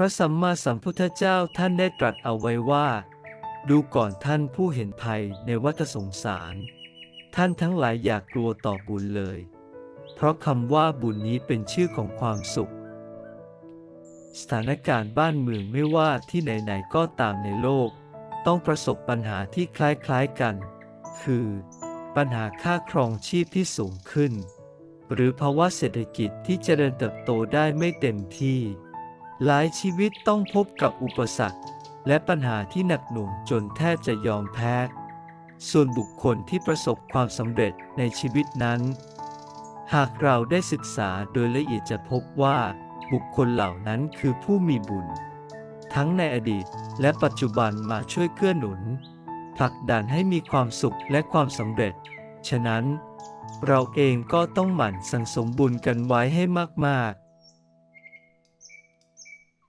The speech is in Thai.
พระสัมมาสัมพุทธเจ้าท่านได้ตรัสเอาไว้ว่า ดูก่อนท่านผู้เห็นภัยในวัฏสงสาร ท่านทั้งหลายอย่ากกลัวต่อบุญเลย เพราะคำว่าบุญนี้เป็นชื่อของความสุข สถานการณ์บ้านเมืองไม่ว่าที่ไหนๆก็ตามในโลก ต้องประสบปัญหาที่คล้ายๆกัน คือ ปัญหาค่าครองชีพที่สูงขึ้น หรือภาวะเศรษฐกิจที่เจริญเติบโตได้ไม่เต็มที่ หลายชีวิตต้องพบกับอุปสรรค และปัญหาที่หนักหน่วงจนแทบจะยอมแพ้ ส่วนบุคคลที่ประสบความสำเร็จในชีวิตนั้น หากเราได้ศึกษาโดยละเอียดจะพบว่าบุคคลเหล่านั้นคือผู้มีบุญ ทั้งในอดีตและปัจจุบันมาช่วยเกื้อหนุนผลักดันให้มีความสุขและความสำเร็จ ฉะนั้น เราเองก็ต้องหมั่นสังสมบุญกันไว้ให้มาก ๆ